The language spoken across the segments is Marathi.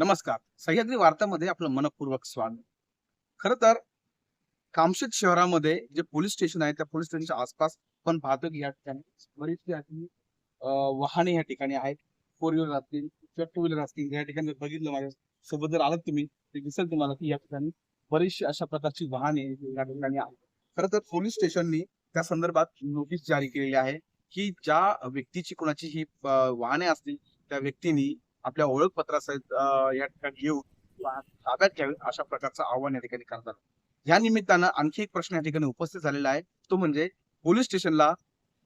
नमस्कार. सह्याद्री वार्तामध्ये आपलं मनपूर्वक स्वागत. खर तर कामशेत शहरामध्ये जे पोलीस स्टेशन आहे त्या पोलीस स्टेशनच्या आसपास पण पाहतो की या ठिकाणी बरीचशी अशी वाहने या ठिकाणी आहेत. फोर व्हीलर असतील किंवा टू व्हीलर असतील. या ठिकाणी बघितलं माझ्या सोबत जर आलात तुम्ही ते दिसेल तुम्हाला की या ठिकाणी बरीचशी अशा प्रकारची वाहने या ठिकाणी आहेत. खरं तर पोलीस स्टेशननी त्या संदर्भात नोटीस जारी केलेली आहे की ज्या व्यक्तीची कोणाची ही वाहने असतील त्या व्यक्तीनी आपल्या ओळखपत्रासहित या ठिकाणी येऊन ताब्यात घ्यावी अशा प्रकारचं आव्हान या ठिकाणी करतात. या निमित्तानं आणखी एक प्रश्न या ठिकाणी उपस्थित झालेला आहे. तो म्हणजे पोलीस स्टेशनला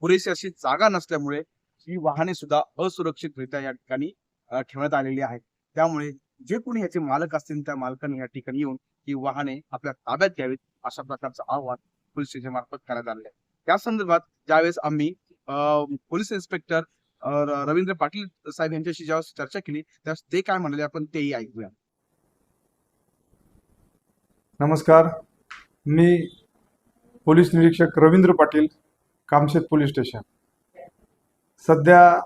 पुरेशी अशी जागा नसल्यामुळे ही वाहने सुद्धा असुरक्षितरित्या या ठिकाणी ठेवण्यात आलेली आहेत. त्यामुळे जे कोणी याचे मालक असतील त्या मालकांनी या ठिकाणी येऊन ही वाहने आपल्या ताब्यात घ्यावीत अशा प्रकारचं आव्हान पोलीस स्टेशन मार्फत करण्यात आलेलं आहे. त्या संदर्भात ज्यावेळेस आम्ही अं, पोलीस इन्स्पेक्टर रवींद्र पाटील साहेब यांच्याशी ज्यावेळेस चर्चा केली त्यावेळेस ते काय म्हणाले आपण तेही ऐकूया. नमस्कार. मी पोलीस निरीक्षक रवींद्र पाटील कामशेत पोलीस स्टेशन. सध्या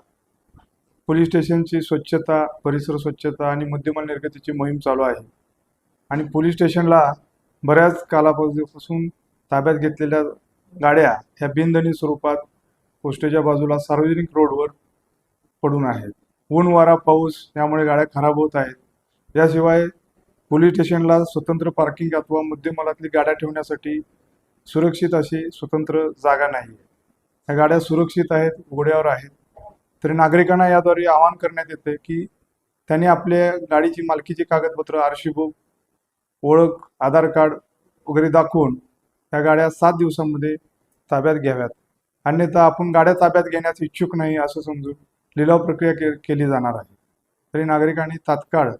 पोलीस स्टेशनची स्वच्छता परिसर स्वच्छता आणि मध्यमाल निर्गतीची मोहीम चालू आहे. आणि पोलीस स्टेशनला बऱ्याच कालापासून ताब्यात घेतलेल्या गाड्या ह्या बिनधनी स्वरूपात पोस्टेच्या बाजूला सार्वजनिक रोडवर पडून आहेत. ऊन वारा पाऊस यामुळे गाड्या खराब होत आहेत. याशिवाय पोलीस स्टेशनला स्वतंत्र पार्किंग अथवा मुद्देमालातली गाड्या ठेवण्यासाठी सुरक्षित अशी स्वतंत्र जागा नाही. ह्या गाड्या सुरक्षित आहेत उघड्यावर आहेत. तरी नागरिकांना याद्वारे आवाहन करण्यात येते की त्यांनी आपल्या गाडीची मालकीची कागदपत्र आरशी बुक ओळख आधार कार्ड वगैरे दाखवून त्या गाड्या सात दिवसांमध्ये ताब्यात घ्याव्यात. अन्यथा आपण गाड्या ताब्यात घेण्यास इच्छुक नाही असं समजून लिलाव प्रक्रिया के केली जाणार आहे. तरी नागरिकांनी तात्काळ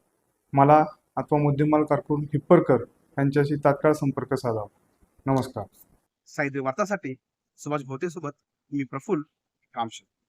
मला अथवा मुद्देमाल कारकून हिप्परकर यांच्याशी तात्काळ संपर्क साधावा. नमस्कार. साहित्य वार्तासाठी सुभाष भोते सोबत मी प्रफुल्ल कामशेत.